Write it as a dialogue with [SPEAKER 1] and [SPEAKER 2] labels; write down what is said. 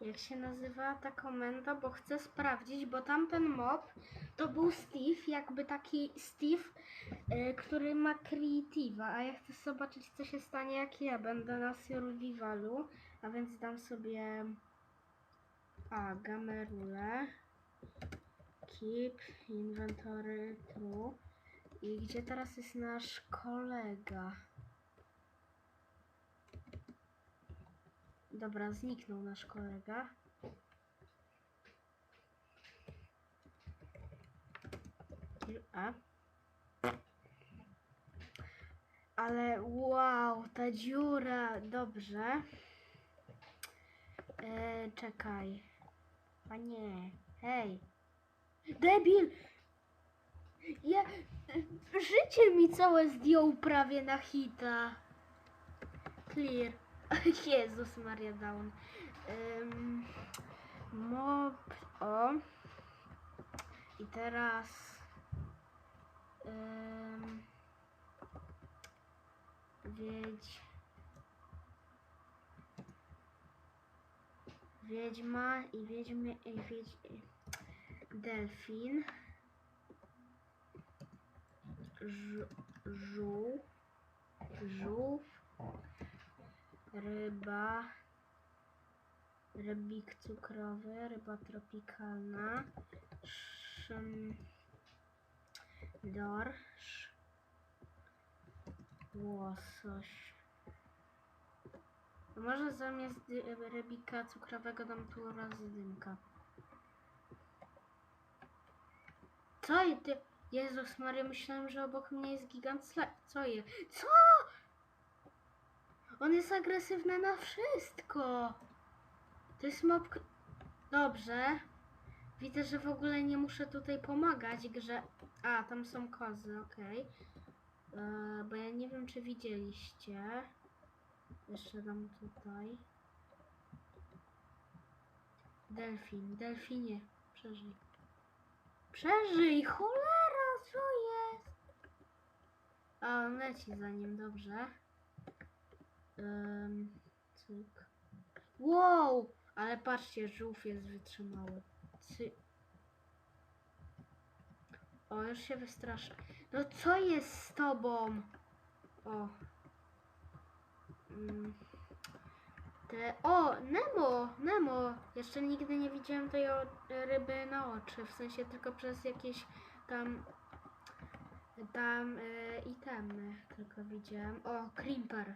[SPEAKER 1] jak się nazywa ta komenda, bo chcę sprawdzić, bo tamten mob to był Steve, jakby taki Steve, y, który ma Creative'a, a ja chcę zobaczyć, co się stanie, jak ja będę na Survivalu, a więc dam sobie a, gamerule, keep, inventory, true. I gdzie teraz jest nasz kolega? Dobra, zniknął nasz kolega. A? Ale wow, ta dziura, dobrze. E, czekaj. A nie, hej. Debil! Ja, życie mi całe zdjął prawie na hita. Clear. Jezus Maria Down. Ym, mob. O. I teraz. Ym, wiedź. Wiedźma i wiedźmie i wiedź. Delfin. Ż, żół. Żółw ryba, rybik cukrowy, ryba tropikalna, dorsz, łosoś. Może zamiast rybika cukrowego dam tu razy dymka. Co ty? Jezus Maria, myślałem, że obok mnie jest gigant sla... Co je? Co? On jest agresywny na wszystko. To jest mob... k- Dobrze. Widzę, że w ogóle nie muszę tutaj pomagać grze... A, tam są kozy, okej. E, Bo ja nie wiem, czy widzieliście. Jeszcze dam tutaj. Delfin, delfinie, przeżyj. Przeżyj, cholera, co jest? A, on leci za nim, dobrze. Um, cyk. Wow! Ale patrzcie, żółw jest wytrzymały. O, już się wystraszę. No co jest z tobą? O. Mm. Te... O, Nemo! Nemo! Jeszcze nigdy nie widziałem tej ryby na oczy. W sensie tylko przez jakieś tam... Tam e, itemy tylko widziałem. O, Creeper.